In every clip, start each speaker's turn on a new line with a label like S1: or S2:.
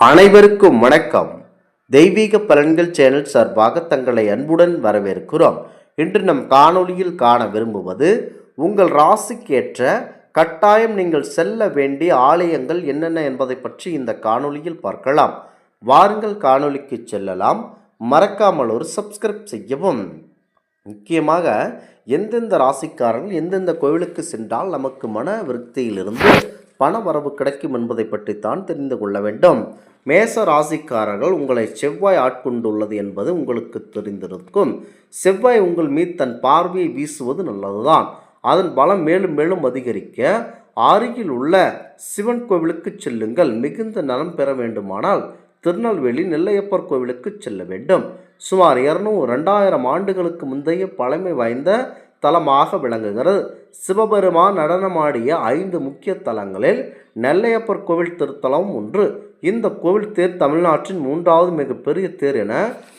S1: அனைவருக்கும் வணக்கம். தெய்வீக பலன்கள் சேனல் சார்பாக தங்களை அன்புடன் வரவேற்கிறோம். இன்று நம் காணொளியில் காண விரும்புவது உங்கள் ராசிக்கேற்ற கட்டாயம் நீங்கள் செல்ல வேண்டிய ஆலயங்கள் என்னென்ன என்பதை பற்றி இந்த காணொளியில் பார்க்கலாம். வாருங்கள் காணொளிக்கு செல்லலாம். மறக்காமல் ஒரு சப்ஸ்கிரைப் செய்யவும். முக்கியமாக எந்தெந்த ராசிக்காரர்கள் எந்தெந்த கோவிலுக்கு சென்றால் நமக்கு மன விருத்தியிலிருந்து பண வரவு கிடைக்கும் என்பதை பற்றித்தான் தெரிந்து கொள்ள வேண்டும். மேச ராசிக்காரர்கள் உங்களை செவ்வாய் ஆட்கொண்டுள்ளது என்பது உங்களுக்கு தெரிந்திருக்கும். செவ்வாய் உங்கள் மீது தன் பார்வையை வீசுவது நல்லதுதான். அதன் பலம் மேலும் மேலும் அதிகரிக்க அருகில் உள்ள சிவன் கோவிலுக்கு செல்லுங்கள். மிகுந்த நலம் பெற வேண்டுமானால் திருநெல்வேலி நெல்லையப்பர் கோவிலுக்கு செல்ல வேண்டும். சுமார் இரநூறு ரெண்டாயிரம் ஆண்டுகளுக்கு முந்தைய பழமை வாய்ந்த தலமாக விளங்குகிறது. சிவபெருமான் நடனமாடிய ஐந்து முக்கிய தலங்களில் நெல்லையப்பர் கோவில் திருத்தலம் ஒன்று. இந்த கோவில் தேர் தமிழ்நாட்டின் மூன்றாவது மிகப்பெரிய தேர் என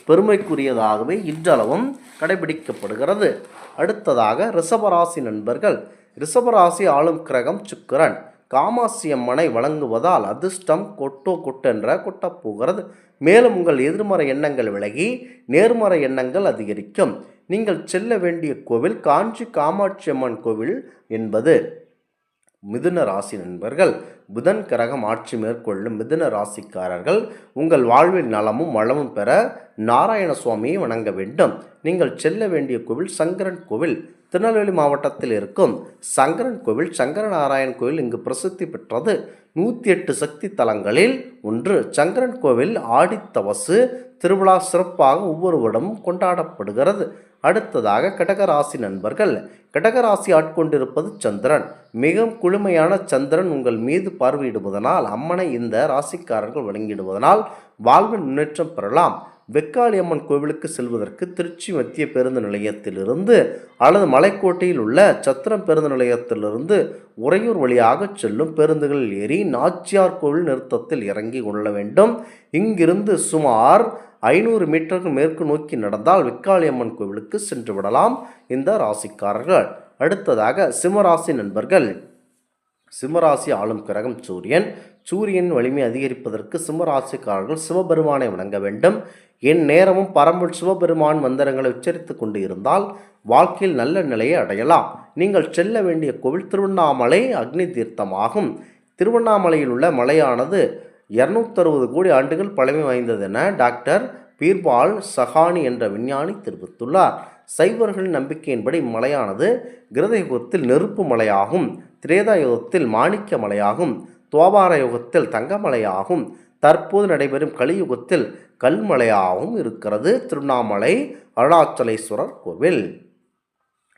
S1: பெருமைக்குரியதாகவே இன்றளவும் கடைபிடிக்கப்படுகிறது. அடுத்ததாக ரிஷபராசி நண்பர்கள். ரிஷபராசி ஆளும் கிரகம் சுக்கிரன். காமாசியம்மனை வழங்குவதால் அதிர்ஷ்டம் கொட்டோ கொட்டென்ற கொட்டப்போகிறது மேலும் உங்கள் எதிர்மறை எண்ணங்கள் விலகி நேர்மறை எண்ணங்கள் அதிகரிக்கும். நீங்கள் செல்ல வேண்டிய கோவில் காஞ்சி காமாட்சி அம்மன் கோவில் என்பது மிதுன ராசி நண்பர்கள். புதன் கிரகம் ஆட்சி மேற்கொள்ளும் மிதுன ராசிக்காரர்கள். உங்கள் வாழ்வில் நலமும் வளமும் பெற நாராயண சுவாமியை வணங்க வேண்டும். நீங்கள் செல்ல வேண்டிய கோவில் சங்கரன் கோவில். திருநெல்வேலி மாவட்டத்தில் இருக்கும் சங்கரன் கோவில் சங்கர நாராயண் கோவில் இங்கு பிரசித்தி பெற்றது. நூற்றி எட்டு சக்தி தலங்களில் ஒன்று சங்கரன் கோவில் ஆடித்தவசு திருவிழா சிறப்பாக ஒவ்வொரு வருடமும் கொண்டாடப்படுகிறது. அடுத்ததாக கடகராசி நண்பர்கள். கடகராசி ஆட்கொண்டிருப்பது சந்திரன். மிகவும் குளுமையான சந்திரன் உங்கள் மீது பார்வையிடுவதனால் அம்மனை இந்த ராசிக்காரர்கள் வழங்கிடுவதனால் வாழ்வு முன்னேற்றம் பெறலாம். வெக்காளியம்மன் கோவிலுக்கு செல்வதற்கு திருச்சி மத்திய பேருந்து நிலையத்திலிருந்து அல்லது மலைக்கோட்டையில் உள்ள சத்திரம் பேருந்து நிலையத்திலிருந்து உறையூர் வழியாக செல்லும் பேருந்துகளில் ஏறி நாச்சியார் கோவில் நிறுத்தத்தில் இறங்கி கொள்ள வேண்டும். இங்கிருந்து சுமார் ஐநூறு மீட்டருக்கு மேற்கு நோக்கி நடந்தால் விக்காளியம்மன் கோவிலுக்கு சென்று விடலாம் இந்த ராசிக்காரர்கள். அடுத்ததாக சிம்மராசி நண்பர்கள். சிம்மராசி ஆளும் கிரகம் சூரியன். சூரியன் வலிமை அதிகரிப்பதற்கு சிம்மராசிக்காரர்கள் சிவபெருமானை வணங்க வேண்டும். என் நேரமும் பரம்பல் சிவபெருமான் மந்திரங்களை உச்சரித்து கொண்டு இருந்தால் வாழ்க்கையில் நல்ல நிலையை அடையலாம். நீங்கள் செல்ல வேண்டிய கோவில் திருவண்ணாமலை அக்னி தீர்த்தமாகும். திருவண்ணாமலையில் உள்ள மலையானது இருநூத்தறுபது கோடி ஆண்டுகள் பழமை வாய்ந்ததென டாக்டர் பீர்பால் சஹானி என்ற விஞ்ஞானி தெரிவித்துள்ளார். சைவர்களின் நம்பிக்கையின்படி இம்மலையானது கிருத யுகத்தில் நெருப்பு மலையாகும் திரேதா யுகத்தில் மாணிக்க மலையாகும் துவாபார யுகத்தில் தங்கமலையாகும் தற்போது நடைபெறும் கலியுகத்தில் கல்மலையாகவும் இருக்கிறது. திருவண்ணாமலை அருணாச்சலேஸ்வரர் கோவில்.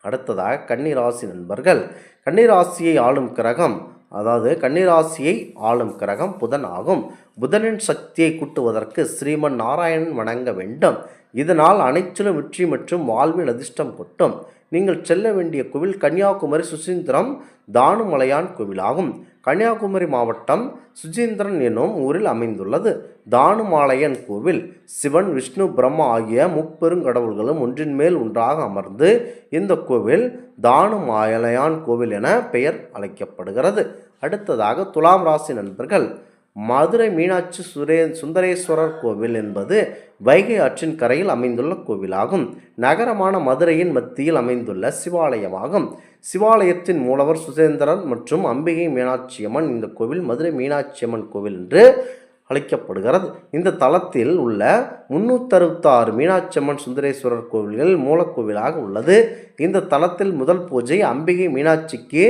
S1: அடுத்ததாக கன்னிராசி நண்பர்கள். கன்னிராசியை ஆளும் கிரகம் அதாவது கன்னிராசியை ஆளும் கிரகம் புதன் ஆகும். புதனின் சக்தியை கூட்டுவதற்கு ஸ்ரீமன் நாராயணன் வணங்க வேண்டும். இதனால் அனைத்திலும் வெற்றி மற்றும் வாழ்வில் அதிர்ஷ்டம் கொட்டும். நீங்கள் செல்ல வேண்டிய கோவில் கன்னியாகுமரி சுசீந்திரம் தானுமலையான் கோவிலாகும். கன்னியாகுமரி மாவட்டம் சுஜீந்திரன் என்னும் ஊரில் அமைந்துள்ளது. தானுமாலயன் கோவில் சிவன் விஷ்ணு பிரம்மா ஆகிய முப்பெருங்கடவுள்களும் ஒன்றின் மேல் ஒன்றாக அமர்ந்து இந்த கோவில் தானுமாலயான் கோவில் என பெயர் அழைக்கப்படுகிறது. அடுத்ததாக துலாம் ராசி நண்பர்கள் மதுரை மீனாட்சி சுரே சுந்தரேஸ்வரர் கோவில் என்பது வைகை ஆற்றின் கரையில் அமைந்துள்ள கோவிலாகும். நகரமான மதுரையின் மத்தியில் அமைந்துள்ள சிவாலயமாகும். சிவாலயத்தின் மூலவர் சுசேந்திரன் மற்றும் அம்பிகை மீனாட்சியம்மன் இந்த கோவில் மதுரை மீனாட்சியம்மன் கோவில் என்று அழைக்கப்படுகிறது. இந்த தலத்தில் உள்ள முன்னூற்றறுபத்தாறு மீனாட்சியம்மன் சுந்தரேஸ்வரர் கோவில்கள் மூலக்கோவிலாக உள்ளது. இந்த தளத்தில் முதல் பூஜை அம்பிகை மீனாட்சிக்கு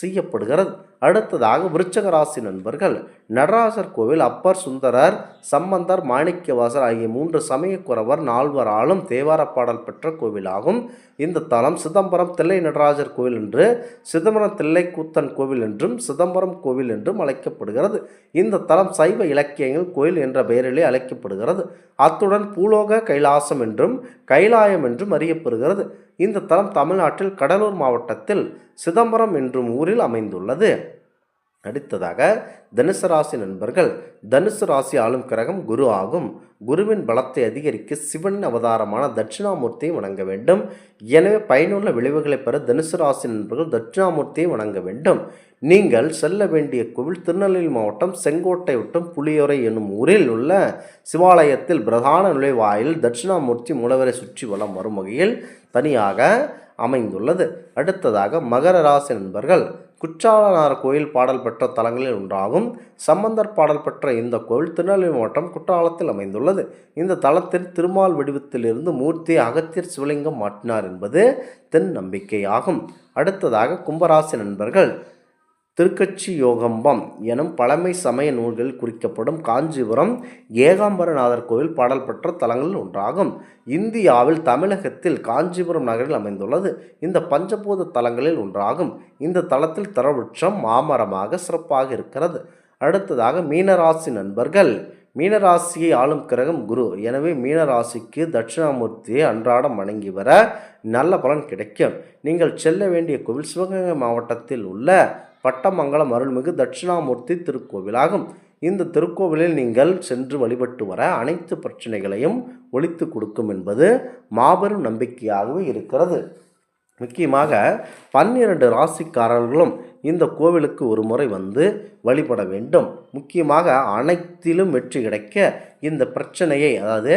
S1: செய்யப்படுகிறது. அடுத்ததாக விருச்சக ராசி நண்பர்கள் நடராஜர் கோவில் அப்பர் சுந்தரர் சம்பந்தர் மாணிக்கவாசர் ஆகிய மூன்று சமயக்குறவர் நால்வராலும் தேவார பாடல் பெற்ற கோவிலாகும். இந்த தலம் சிதம்பரம் தில்லை நடராஜர் கோவில் என்று சிதம்பரம் தில்லை கூத்தன் கோவில் என்றும் சிதம்பரம் கோவில் என்றும் அழைக்கப்படுகிறது. இந்த தலம் சைவ இலக்கியங்கள் கோயில் என்ற பெயரிலே அழைக்கப்படுகிறது. அத்துடன் பூலோக கைலாசம் என்றும் கைலாயம் என்றும் அறியப்படுகிறது. இந்த தலம் தமிழ்நாட்டில் கடலூர் மாவட்டத்தில் சிதம்பரம் என்றும் ஊரில் அமைந்துள்ளது. அடுத்ததாக தனுசு ராசி நண்பர்கள். தனுசு ராசி ஆளும் கிரகம் குரு ஆகும். குருவின் பலத்தை அதிகரிக்க சிவன் அவதாரமான தட்சிணாமூர்த்தியை வணங்க வேண்டும். எனவே பயனுள்ள விளைவுகளை பெற தனுசு ராசி நண்பர்கள் தட்சிணாமூர்த்தியை வணங்க வேண்டும். நீங்கள் செல்ல வேண்டிய கோவில் திருநெல்வேலி மாவட்டம் செங்கோட்டை வட்டம் புளியோரை என்னும் ஊரில் உள்ள சிவாலயத்தில் பிரதான நுழைவாயில் தட்சிணாமூர்த்தி மூலவரை சுற்றி வலம் வரும் வகையில் தனியாக அமைந்துள்ளது. அடுத்ததாக மகர ராசி நண்பர்கள் குற்றாலனார் கோயில் பாடல் பெற்ற தலங்களில் ஒன்றாகும். சம்பந்தர் பாடல் பெற்ற இந்த கோவில் திருநெல்வேலி மாவட்டம் குற்றாலத்தில் அமைந்துள்ளது. இந்த தலத்தில் திருமால் வடிவத்திலிருந்து மூர்த்தி அகத்தியர் சிவலிங்கம் மாட்டினார் என்பது தென் நம்பிக்கையாகும். அடுத்ததாக கும்பராசி நண்பர்கள் திருக்கட்சி யோகம்பம் எனும் பழமை சமய நூல்களில் குறிக்கப்படும் காஞ்சிபுரம் ஏகாம்பரநாதர் கோவில் பாடல் பெற்ற தலங்களில் ஒன்றாகும். இந்தியாவில் தமிழகத்தில் காஞ்சிபுரம் நகரில் அமைந்துள்ளது. இந்த பஞ்சபூத தலங்களில் ஒன்றாகும். இந்த தலத்தில் தரவுற்றம் மாமரமாக சிறப்பாக இருக்கிறது. அடுத்ததாக மீனராசி நண்பர்கள். மீனராசியை ஆளும் கிரகம் குரு. எனவே மீனராசிக்கு தட்சிணாமூர்த்தியை அன்றாடம் வணங்கி வர நல்ல பலன் கிடைக்கும். நீங்கள் செல்ல வேண்டிய கோவில் சிவகங்கை மாவட்டத்தில் உள்ள பட்டமங்கலம் அருள்மிகு தட்சிணாமூர்த்தி திருக்கோவிலாகும். இந்த திருக்கோவிலில் நீங்கள் சென்று வழிபட்டு வர அனைத்து பிரச்சனைகளையும் ஒழித்து கொடுக்கும் என்பது மாபெரும் நம்பிக்கையாகவே இருக்கிறது. முக்கியமாக பன்னிரண்டு ராசிக்காரர்களும் இந்த கோவிலுக்கு ஒரு முறை வந்து வழிபட வேண்டும். முக்கியமாக அனைத்திலும் வெற்றி கிடைக்க இந்த பிரச்சனையை அதாவது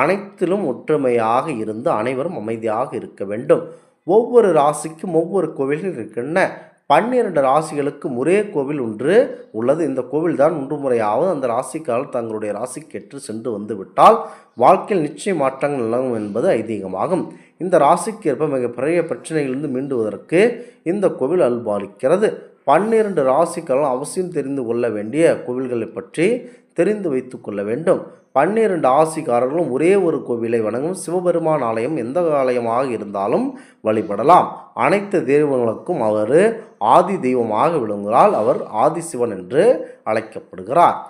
S1: அனைத்திலும் ஒற்றுமையாக இருந்து அனைவரும் அமைதியாக இருக்க வேண்டும். ஒவ்வொரு ராசிக்கும் ஒவ்வொரு கோவில்கள் இருக்கின்றன. பன்னிரண்டு ராசிகளுக்கு ஒரே கோவில் ஒன்று உள்ளது. இந்த கோவில் தான் ஒன்று முறையாவது அந்த ராசிக்காரர் தங்களுடைய ராசிக்கேற்று சென்று வந்து விட்டால் வாழ்க்கையில் நிச்சய மாற்றங்கள் நிலவும் என்பது ஐதீகமாகும். இந்த ராசிக்கு ஏற்ப மிகப்பெரிய பிரச்சனையிலிருந்து மீண்டுவதற்கு இந்த கோவில் அல்பாலிக்கிறது. பன்னிரண்டு ராசிக்காரர்கள் அவசியம் தெரிந்து கொள்ள வேண்டிய கோவில்களை பற்றி தெரிந்து வைத்து கொள்ள வேண்டும். பன்னிரண்டு ஆசிக்காரர்களும் ஒரே ஒரு கோவிலை வணங்கும் சிவபெருமான் ஆலயம் எந்த ஆலயமாக இருந்தாலும் வழிபடலாம். அனைத்து தெய்வங்களுக்கும் அவர் ஆதி தெய்வமாக விளங்குகிறால் அவர் ஆதிசிவன் என்று அழைக்கப்படுகிறார்.